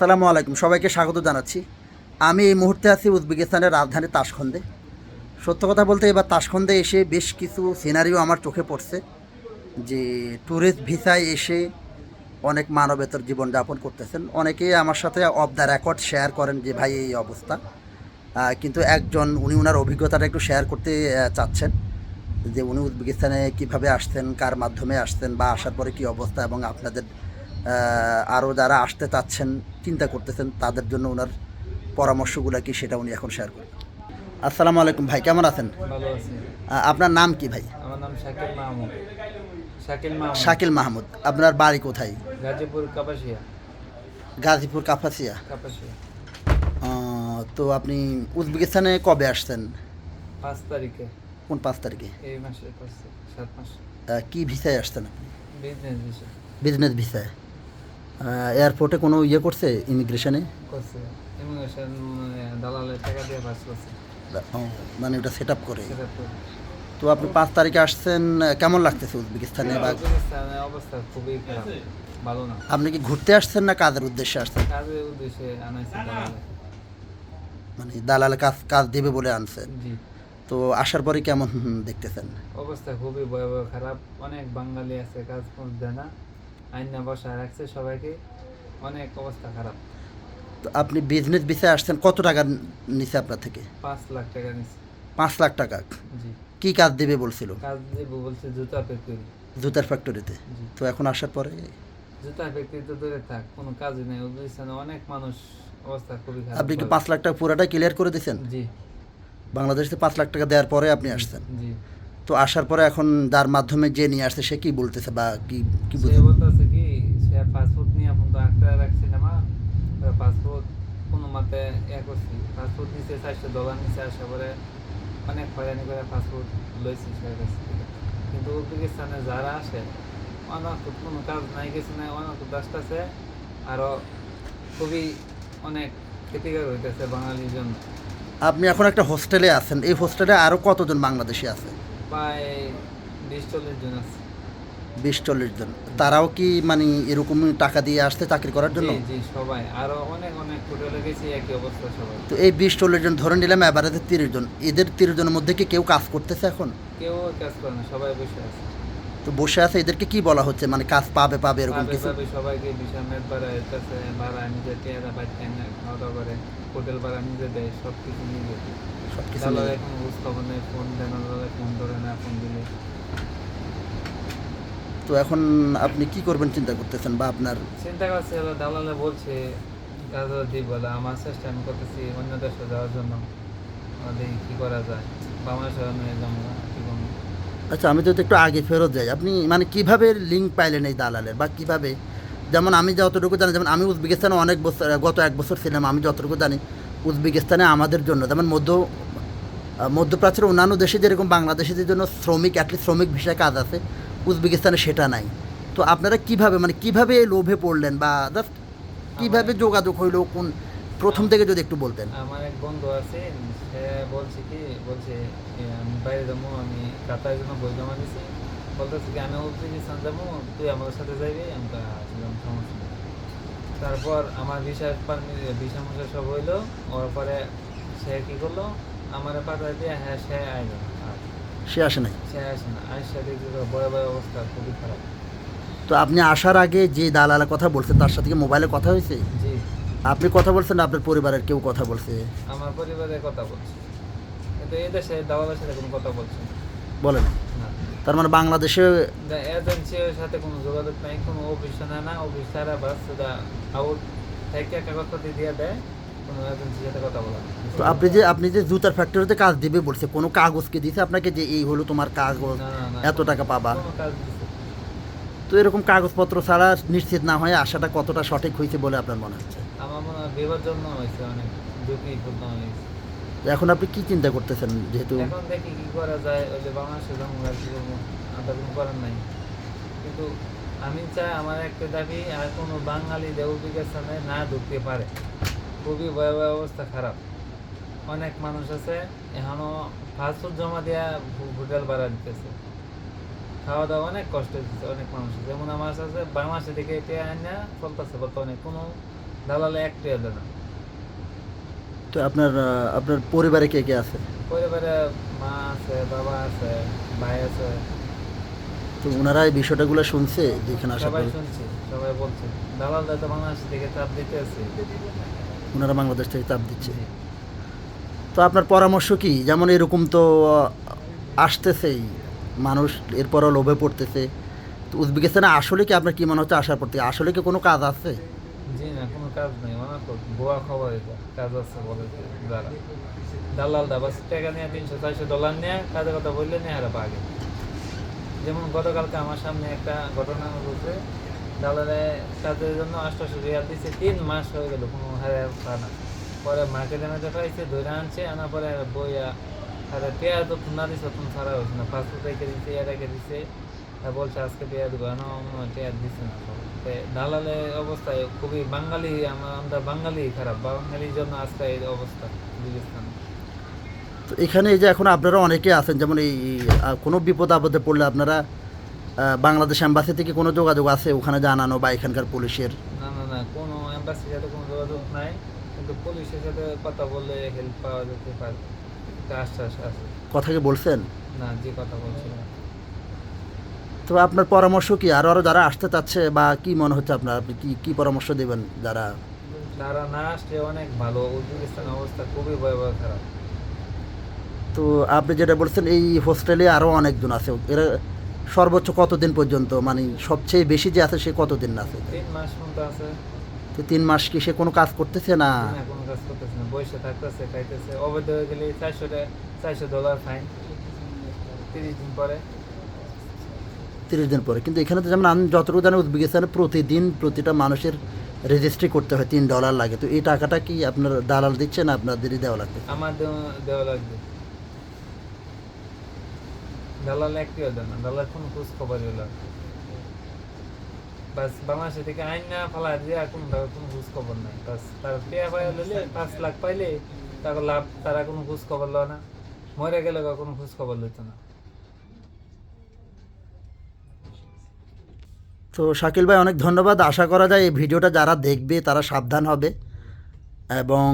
আসসালামু আলাইকুম, সবাইকে স্বাগত জানাচ্ছি। আমি এই মুহূর্তে আছি উজবেকিস্তানের রাজধানী তাসখন্দে। সত্য কথা বলতে এবার তাসখন্দে এসে বেশ কিছু সিনারিও আমার চোখে পড়ছে যে ট্যুরিস্ট ভিসায় এসে অনেক মানবেতর জীবনযাপন করতেছেন। অনেকে আমার সাথে অফ দ্য রেকর্ড শেয়ার করেন যে, ভাই, এই অবস্থা। কিন্তু একজন, উনি ওনার অভিজ্ঞতাটা একটু শেয়ার করতে চাচ্ছেন যে, উনি উজবেকিস্তানে কীভাবে আসতেন কার মাধ্যমে আসতেন বা আসার পরে কী অবস্থা এবং আপনাদের আরও যারা আসতে চাচ্ছেন চিন্তা করতেছেন তাদের জন্য ওনার পরামর্শগুলো কি সেটা উনি এখন শেয়ার করবেন। আসসালামু আলাইকুম ভাই কেমন আছেন? আপনার নাম কি ভাই? আমার নাম শাকিল মাহমুদ। শাকিল মাহমুদ। শাকিল মাহমুদ আপনার বাড়ি কোথায়? গাজীপুর কাপাসিয়া। গাজীপুর কাপাসিয়া। কাপাসিয়া। তো আপনি উজবেকিস্তানে কবে আসছেন? পাঁচ তারিখে। কোন পাঁচ তারিখে? এই মাসে সাত মাস। কি ভিসায় আসছেন আপনি? বিজনেস বিষয় বিজনেস ভিসায়। এয়ারপোর্টে কোনো ইয়ে করছে ইমিগ্রেশনে মানে ওটা সেট আপ করে। তো আপনি পাঁচ তারিখে আসছেন কেমন লাগতেছে উজবেকিস্তানে বা অবস্থা খুবই খারাপ ভালো না। আপনি কি ঘুরতে আসছেন না কাজের উদ্দেশ্যে আসছেন? কাজের উদ্দেশ্যে আনাইছে মানে দালাল কাজ কাজ দেবে বলে আনছেন। জি। তো আসার পরে কেমন দেখতেছেন? অবস্থা খুবই ভয়াবহ খারাপ। অনেক বাঙালি আছে কাজ করতে না। আইনা বসা রাখছে সবাইকে অনেক অবস্থা খারাপ। তো আপনি বিজনেস বিষয়ে আসছেন কত টাকা নিছে আপনার থেকে? পাঁচ লাখ টাকা নিচ্ছে পাঁচ লাখ টাকা। জি। কি কাজ দেবে বলছিল? কাজ দেবো বলছে জুতা ফ্যাক্টরি জুতার ফ্যাক্টরিতে তো। এখন আসার পরে? জুতা ফ্যাক্টরি তো দূরে থাক কোনো কাজই নেই। উজবেকিস্তানে অনেক মানুষ অবস্থা খুবই খারাপ। আপনি কি পাঁচ লাখ টাকা পুরাটাই ক্লিয়ার করে দিয়েছেন? জি। বাংলাদেশে পাঁচ লাখ টাকা দেওয়ার পরে আপনি আসছেন। জি। তো আসার পরে এখন যার মাধ্যমে যে নিয়ে আসছে সে কি বলতেছে বা কি কি বলতেছে কি সে পাসপোর্ট নিয়ে এখন তো আঁকড়ে রাখছি না মা। পাসপোর্ট কোনো মতে ইয়ে করছি। পাসপোর্ট নিচে চারশো ডলার নিচে আসা পরে অনেক হয়রানি করে পাসপোর্ট লইছি সে কিন্তু উজবেকিস্তানে যারা আসে অনাকুত কোনো কাজ নাই কিছু নাই অনাকুত আছে আরও খুবই অনেক ক্ষতিকর হইতেছে বাঙালির জন্য। আপনি এখন একটা হোস্টেলে আছেন। এই হোস্টেলে আরও কতজন বাংলাদেশি আছে? প্রায় বিশ চল্লিশ জন আছে। বিশ চল্লিশ জন। তারাও কি মানে এরকম টাকা দিয়ে আসছে চাকরি করার জন্য? জি জি সবাই। আরও অনেক অনেক হোটেলে গেছি একই অবস্থা সবাই। তো এই বিশ চল্লিশ জন ধরে নিলাম অ্যাভারেজে তিরিশ জন। এদের তিরিশ জনের মধ্যে কি কেউ কাজ করতেছে এখন? কেউ কাজ করে না সবাই বসে আছে। তো বসে আছে এদেরকে কি বলা হচ্ছে? মানে কাজ পাবে পাবে এরকম কিছু? সবাইকে মেদ ভাড়া এসেছে ভাড়া নিজে টেয়ারা বাচ্চা খাওয়া দাওয়া করে। হোটেল ভাড়া নিজে দেয় সব কিছু নিজে সব কিছু তাহলে এখন বুঝ খবর নেই ফোন দেন ফোন ধরে না ফোন দিলে। তো এখন আপনি কি করবেন চিন্তা করতেছেন বা আপনার? চিন্তা করছে হলো দালালে বলছে বলে আমার চেষ্টা আমি করতেছি অন্য দেশে যাওয়ার জন্য। দেখি কি করা যায়। বাংলাদেশে নিয়ে যাব আচ্ছা আমি যদি একটু আগে ফেরত যাই আপনি মানে কীভাবে লিঙ্ক পাইলেন এই দালালের বা কীভাবে যেমন আমি যতটুকু জানি যেমন আমি উজবেকিস্তানে অনেক বছর গত এক বছর ছিলাম আমি যতটুকু জানি উজবেকিস্তানে আমাদের জন্য যেমন মধ্য মধ্যপ্রাচ্যের অন্যান্য দেশে যেরকম বাংলাদেশিদের জন্য শ্রমিক অ্যাটলিস্ট শ্রমিক ভিসায় কাজ আছে উজবেকিস্তানে সেটা নাই। তো আপনারা কীভাবে মানে কীভাবে এই লোভে পড়লেন বা জাস্ট কীভাবে যোগাযোগ হইল কোন প্রথম থেকে যদি একটু বলতেন। আমার এক বন্ধু আছে সে বলছে কি বলছে আমি বাইরে যাব আমি কাতারের জন্য বই জমা দিছি। বলতেছে কি আমি উজবেকিস্তান যাব তুই আমাদের সাথে যাবি আমি তা ছিলাম সমস্যা নেই। তারপর আমার ভিসা পারমি ভিসা মশা সব হইল ওর পরে সে কি করল আমার পাতা দিয়ে হ্যাঁ সে আইলো। সে আসে নাই? সে আসে না। আইসা দেখি বড় বড় অবস্থা খুবই খারাপ। তো আপনি আসার আগে যে দালালের কথা বলছেন তার সাথে কি মোবাইলে কথা হয়েছে? জি। আপনি কথা বলছেন আপনার পরিবারের কেউ কথা বলছে? আমার পরিবারের কথা বলছে। কিন্তু এই দেশে দাওয়ালের সাথে কোনো কথা বলছি। বলেন। না। তার মানে বাংলাদেশে এজেন্সির সাথে কোনো যোগাযোগ নাই কোনো অফিস না না অফিস ছাড়া বাস সেটা আউট থেকে কাগজপত্র দিয়ে দেয় কোনো এজেন্সির কথা বলা তো আপনি যে আপনি যে জুতার ফ্যাক্টরিতে কাজ দিবে বলছে কোনো কাগজকে দিছে আপনাকে যে এই হলো তোমার কাগজ এত টাকা পাবা। তো এরকম কাগজপত্র ছাড়া নিশ্চিত না হয়ে আসাটা কতটা সঠিক হয়েছে বলে আপনার মনে হচ্ছে? আমার মনে হয় জন্য হয়েছে অনেক ঝুঁকিপূর্ণ হয়েছে। এখন আপনি কি চিন্তা করতেছেন যেহেতু? এখন দেখি কি করা যায়, ওই যে বাংলাদেশে আমাদের কোনো করার নাই। কিন্তু আমি চাই আমার একটা দাবি, আর কোনো বাঙালি দেউবিকেশনে না ঢুকতে পারে। খুবই ভয়াবহ অবস্থা, খারাপ। অনেক মানুষ আছে, এখনও ফাস্টফুড জমা দেওয়া হোটেল ভাড়া দিতেছে। খাওয়া দাওয়া অনেক কষ্ট দিচ্ছে অনেক মানুষ যেমন আমার আছে বাংলাদেশে থেকে এটা আনা চলতেছে বর্তমানে। কোনো দালালে একটু এলো না। তো আপনার আপনার পরিবারে কে কে আছে? পরিবারে মা আছে বাবা আছে ভাই আছে। তো ওনারা এই বিষয়টাগুলো শুনছে যেখানে আসার সবাই শুনছি সবাই বলছে। দালাল তো বাংলাদেশ থেকে চাপ দিতে আছে। ওনারা বাংলাদেশ থেকে চাপ দিচ্ছে। তো আপনার পরামর্শ কি? যেমন এরকম তো আসতেছেই। মানুষ এরপরও লোভে পড়তেছে। তো উজবেকিস্তানে আসলে কি আপনার কি মনে হচ্ছে আসার পর থেকে আসলে কি কোনো কাজ আছে? জি না কাজ নেই অনেক ভুয়া খবর এটা কাজ আছে বলে যারা দালাল দা, বাস টাকা নিয়ে তিনশো, চারশো ডলার নিয়ে কাজের কথা বললে নিয়ে হারা পাগে যেমন গতকালকে আমার সামনে একটা ঘটনা ঘটেছে, দালালে কাজের জন্য আটশোশো রিয়াল দিচ্ছে তিন মাস হয়ে গেল, কোনো হারে পা না। পরে মার্কেটে মেটে পাইছে ধরে আনছে, আনার পরে বইয়া, আরে পেঁয়াজ তো না দিছে, তখন ছাড়া হয়েছে না পাসপোর্ট রেখে দিচ্ছে এ রেখে দিচ্ছে আর বলছে আজকে পেঁয়াজ দেবো না পেঁয়াজ দিচ্ছে না দালালে অবস্থায় খুবই বাঙালি আমরা বাঙালি খারাপ। বাঙালির জন্য আজকে এই অবস্থা বুঝেছেন তো এখানে এই যে এখন আপনারা অনেকে আছেন যেমন এই কোনো বিপদ আপদে পড়লে আপনারা বাংলাদেশ অ্যাম্বাসি থেকে কোনো যোগাযোগ আছে ওখানে জানানো বা এখানকার পুলিশের? না না না কোনো এম্বাসির সাথে কোনো যোগাযোগ নাই। কিন্তু পুলিশের সাথে কথা বললে হেল্প পাওয়া যেতে পারে। আশ্বাস আছে। কথা কি বলছেন? না যে কথা বলছিলাম তো আপনার পরামর্শ কি? আরও আরও যারা আসতে চাচ্ছে বা কি মনে হচ্ছে আপনার? আপনি কি কি পরামর্শ দেবেন যারা? তারা না আসলে অনেক ভালো। উজবেকিস্তানের অবস্থা খুবই ভয়াবহ খারাপ। তো আপনি যেটা বলছেন এই হোস্টেলে আরও অনেকজন আছে। এরা সর্বোচ্চ কতদিন পর্যন্ত? মানে সবচেয়ে বেশি যে আছে সে কতদিন আছে? তিন মাস পর্যন্ত আছে। তো তিন মাস কি সে কোনো কাজ করতেছে না? না কোনো কাজ করতেছে না। বসে থাকতেছে খাইতেছে। অবৈধ হয়ে গেলে চারশো চারশো ডলার ফাইন তিরিশ দিন পরে। তিরিশ দিন পরে। কিন্তু এখানে তো যেমন আমি যতটুকু জানি উজবেকিস্তানে প্রতিদিন প্রতিটা মানুষের রেজিস্ট্রি করতে হয়, তিন ডলার লাগে। তো এই টাকাটা কি আপনার দালাল দিচ্ছে না আপনাদেরই দেওয়া লাগবে? আমার দেওয়া- লাগবে। দালাল না, দালাল কোনো খোঁজ খবরই হলো বাস বাংলাদেশ থেকে আইন না ফেলা আর কোনো খোঁজ খবর নাই। বাস, তার পেয়া পাই লইলে পাঁচ লাখ পাইলে তাকে লাভ, তারা কোনো খোঁজ খবর লো না। মরে গেলে কোনো খোঁজ খবর লইত না। তো শাকিল ভাই, অনেক ধন্যবাদ। আশা করা যায় এই ভিডিওটা যারা দেখবে, তারা সাবধান হবে। এবং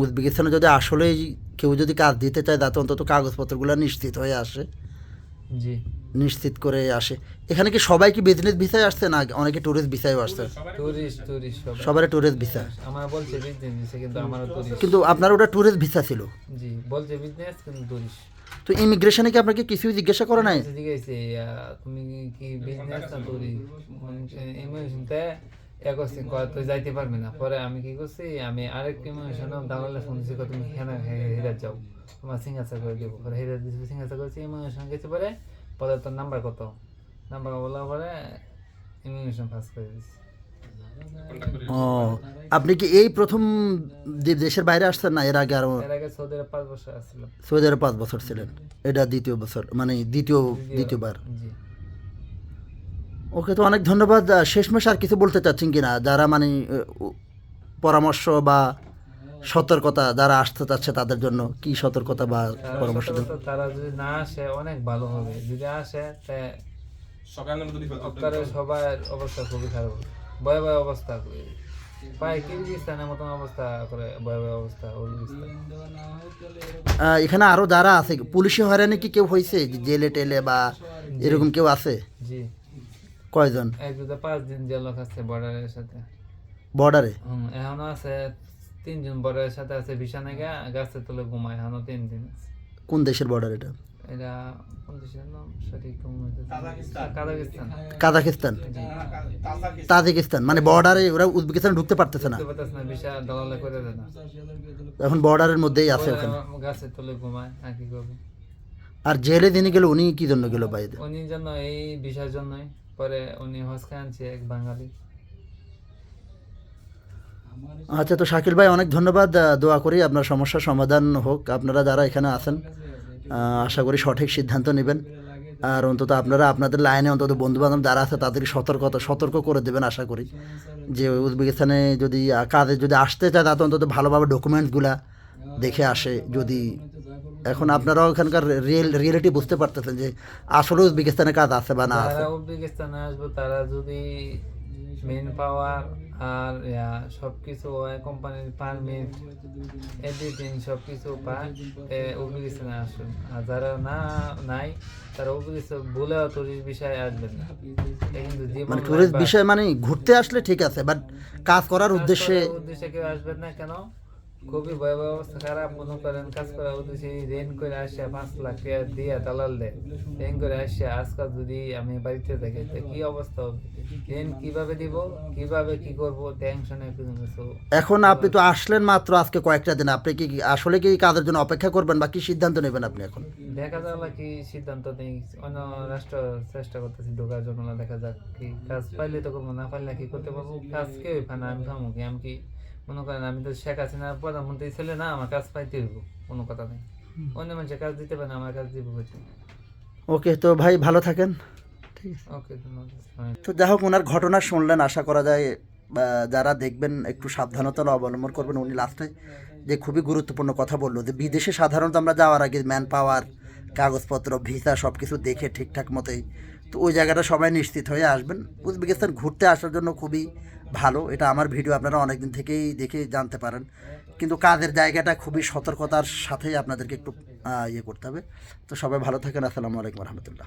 উজবেকিস্তানে যদি আসলেই কেউ যদি কাজ দিতে চায়, তাতে অন্তত কাগজপত্রগুলো নিশ্চিত হয়ে আসে। জি। নিশ্চিত করে আসে। এখানে কি সবাই কি বিজনেস ভিসায় আসছে না অনেকে ট্যুরিস্ট ভিসায় আসছে? টুরিস্ট টুরিস্ট সব সবারই ট্যুরিস্ট ভিসা। আমার বলছে বিজনেস কিন্তু আমারও টুরিস্ট কিন্তু আপনার ওটা ট্যুরিস্ট ভিসা ছিল? জি বলছে বিজনেস কিন্তু টুরিস্ট তো ইমিগ্রেশনে কি আপনাকে কিছু জিজ্ঞাসা করে নাই? জিজ্ঞাসা তুমি কি বিজনেস না করি ইমোশনতে এক করছি কয় তুই যাইতে পারবি না। পরে আমি কি করছি আমি আরেক ইমোশন দালালে কয় তুমি হেনা হিরাত যাও। তোমার সিঙ্গাসা করে দিব। পরে হিরাত দিছি সিঙ্গাসা করেছি ইমোশন গেছি পরে পরে তোর নাম্বার কত? নাম্বার বলা পরে ইমোশন পাস করে দিছি ও আপনি কি এই প্রথম দেশের বাইরে আসছেন না এর আগে আরও সৌদি আরব পাঁচ বছর আসছিলাম। সৌদি আরবে পাঁচ বছর ছিলেন। এটা দ্বিতীয় বছর মানে দ্বিতীয় দ্বিতীয়বার। ওকে তো অনেক ধন্যবাদ। শেষমেশ আর কিছু বলতে চাচ্ছেন কি না যারা মানে পরামর্শ বা সতর্কতা যারা আসতে চাচ্ছে তাদের জন্য কি সতর্কতা বা পরামর্শ দেন? তারা যদি না আসে অনেক ভালো হবে। যদি আসে তে সরকারের সবার অবস্থা খুবই খারাপ। ভয় ভয় অবস্থা প্রায় কিরগিস্তানের মতন অবস্থা করে ভয় ভয় অবস্থা এখানে আরও যারা আছে পুলিশে হয়রানি কি কেউ হয়েছে জেলে টেলে বা এরকম কেউ আছে? জি। কয়জন? এক পাঁচ দিন জেল আছে বর্ডারের সাথে। বর্ডারে এখনও আছে তিনজন বর্ডারের সাথে আছে বিছানে গা গাছের তলে ঘুমায় হানো তিন দিন কোন দেশের বর্ডার এটা? এটা কোন দেশের নাম? সঠিক? Kazakhstan Kazakhstan Tajikistan. মানে বর্ডারে ওরা উজবেকিস্তানে ঢুকতে পারতেছে না। বিশা দলালে করে দেয় না। এখন বর্ডারের মধ্যেই আছে ওখানে। গাছের তলে ঘুমায় আর কি করবে? আর জেলে যিনি গেল উনি কি জন্য গেল বাইরে উনি জন্য এই বিষয়ের জন্যই পরে উনি হসকে আনছে এক বাঙালি। আচ্ছা তো শাকিল ভাই, অনেক ধন্যবাদ দোয়া করি আপনার সমস্যার সমাধান হোক। আপনারা যারা এখানে আছেন আশা করি সঠিক সিদ্ধান্ত নেবেন। আর অন্তত আপনারা আপনাদের লাইনে অন্তত বন্ধু বান্ধব যারা আছে তাদেরকে সতর্কতা সতর্ক করে দেবেন আশা করি। যে উজবেকিস্তানে যদি কাজে যদি আসতে চায়, তাতে অন্তত ভালোভাবে ডকুমেন্টসগুলা দেখে আসে যদি। এখন আপনারাও এখানকার রিয়েল রিয়েলিটি বুঝতে পারতেছেন যে আসলে উজবেকিস্তানে কাজ আছে বা না আছে। উজবেকিস্তানে আসবে, তারা যদি মেন পাওয়ার আর সব কিছু ওই কোম্পানির পারমিট এডিটিং সবকিছু পায়। এ আসুন আর যারা না নাই তারা উজবেকিস্তান বলেও টুরিস্ট বিষয়ে আসবেন না। কিন্তু মানে ট্যুরিস্ট বিষয় মানে ঘুরতে আসলে ঠিক আছে বাট কাজ করার উদ্দেশ্যে উদ্দেশ্যে কেউ আসবেন না কেন? খুবই ভয়াবহ অবস্থা খারাপ। মনে করেন কাজ করার উদ্দেশ্যে রেন করে আসে পাঁচ লাখ টাকা দিয়ে দালাল দেয়। রেন করে আসে আজকাল যদি আমি বাড়িতে থাকি তো কি অবস্থা হবে? রেন কীভাবে দিব কীভাবে কি করব টেনশনে এখন আপনি তো আসলেন মাত্র আজকে কয়েকটা দিন। আপনি কি আসলে কি কাজের জন্য অপেক্ষা করবেন বা কি সিদ্ধান্ত নেবেন আপনি এখন? দেখা যাক কি সিদ্ধান্ত নেই অন্য রাষ্ট্র চেষ্টা করতেছি ঢোকার জন্য। দেখা যাক কি কাজ পাইলে তো করব না পাইলে কি করতে পারব? কাজ কে ওইখানে আমি খামো কি? আমি কি মনে করেন আমি তো শেখ হাসিনা প্রধানমন্ত্রী ছেলে না আমার কাজ পাইতে হইব কোনো কথা নেই। অন্য মানুষের কাজ দিতে পারে না আমার কাজ দিব ওকে তো ভাই ভালো থাকেন। ঠিক আছে। ওকে তো যাই হোক ওনার ঘটনা শুনলেন আশা করা যায় বা যারা দেখবেন একটু সাবধানতা অবলম্বন করবেন উনি লাস্টে যে খুবই গুরুত্বপূর্ণ কথা বলল যে বিদেশে সাধারণত আমরা যাওয়ার আগে ম্যান পাওয়ার কাগজপত্র ভিসা সব কিছু দেখে ঠিকঠাক মতোই তো ওই জায়গাটা সবাই নিশ্চিত হয়ে আসবেন। উজবেকিস্তান ঘুরতে আসার জন্য খুবই ভালো, এটা আমার ভিডিও আপনারা অনেকদিন থেকেই দেখে জানতে পারেন। কিন্তু কাজের জায়গাটা খুবই সতর্কতার সাথেই আপনাদেরকে একটু ইয়ে করতে হবে। তো সবাই ভালো থাকেন, আসসালামু আলাইকুম রহমতুল্লাহ।